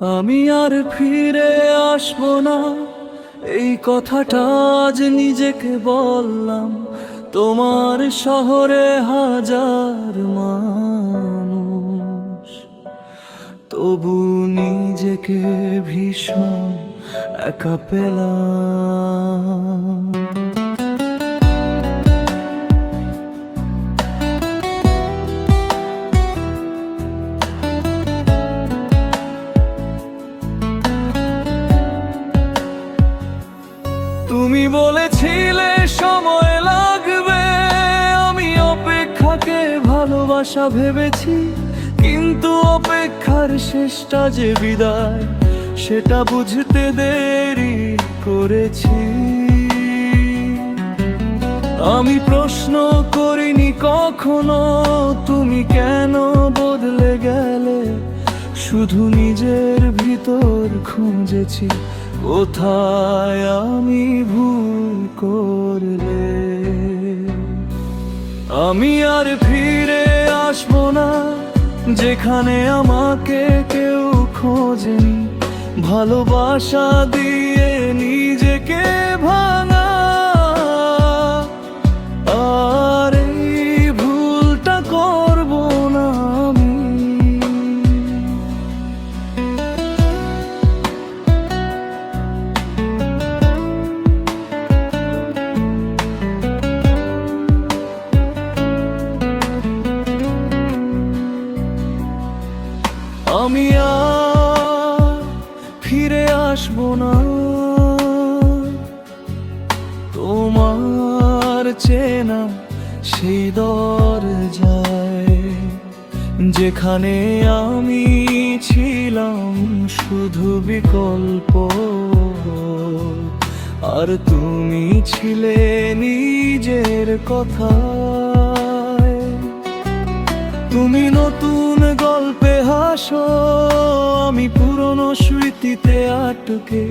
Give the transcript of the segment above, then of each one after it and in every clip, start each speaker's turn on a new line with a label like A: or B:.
A: আমি আর ফিরে আসব না। এই কথাটা আজ নিজেকে বললাম, তোমার শহরে হাজার মানুষ। তবু নিজেকে ভীষণ একা পেলাম। তুমি বলেছিলে সময় লাগবে। আমি অপেক্ষাকে ভালোবাসা ভেবেছি, কিন্তু অপেক্ষার শেষটা যে বিদায়, সেটা বুঝতে দেরি করেছি। আমি প্রশ্ন করিনি কখনো, তুমি কেন বদলে গেলে? শুধু নিজের ভিতর খুঁজেছি কোথায় আমি ভুল করলে? আমি আর ফিরে আসব না, যেখানে আমাকে কেউ খোঁজেনি। ভালোবাসা দিয়ে নিজেকে ভাঙা আমি আর ফিরে আসব না। তোমার চেনা সেই দরজায় যেখানে আমি ছিলাম শুধু বিকল্প। আর তুমি ছিলে নিজের কথায় তুমি নতুন গল্পে হাসো, আমি পুরনো স্মৃতিতে আটকে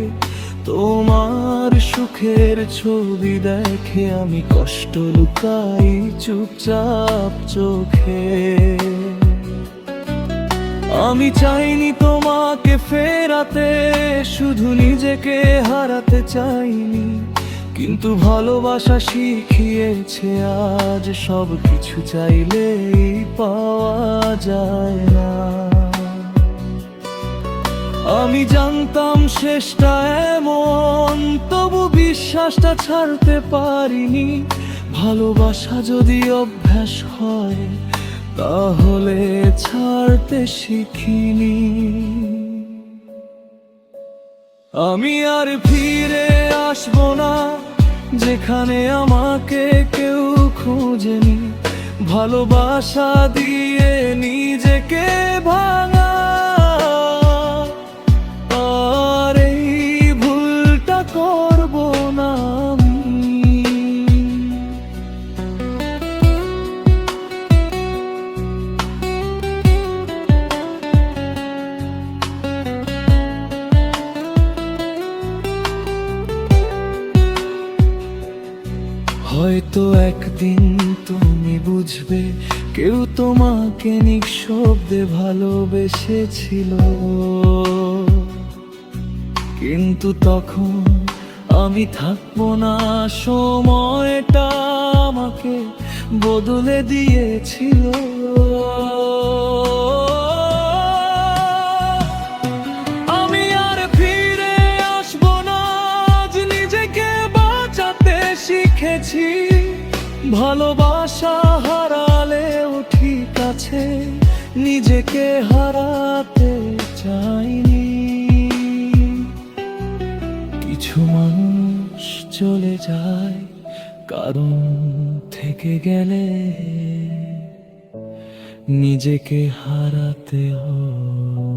A: তোমার সুখের ছবি দেখে আমি কষ্ট লুকাই চুপচাপ চোখে। আমি চাইনি তোমাকে ফেরাতে, শুধু নিজেকে হারাতে চাইনি। কিন্তু ভালোবাসা শিখিয়েছে, আজ সব কিছু চাইলেই পাওয়া যায় না। আমি জানতাম শেষটা এমন, তবু বিশ্বাসটা ছাড়তে পারিনি। ভালোবাসা যদি অভ্যাস হয়, তাহলে ছাড়তে শিখিনি। আমি আর ফিরে আসব না যেখানে আমাকে কেউ খুঁজেনি। ভালোবাসা দিয়ে নিজেকে ভাঙা। হয়তো একদিন তুমি বুঝবে, কেউ তোমাকে নিঃশব্দে ভালোবেসেছিল। কিন্তু তখন আমি থাকব না, সময়টা আমাকে বদলে দিয়েছিল। ভালোবাসা হারালেও ঠিক আছে, নিজেকে হারাতে চাইনি। কিছু মানুষ চলে যায় কারণ থেকে গেলে, নিজেকে হারাতে হয়।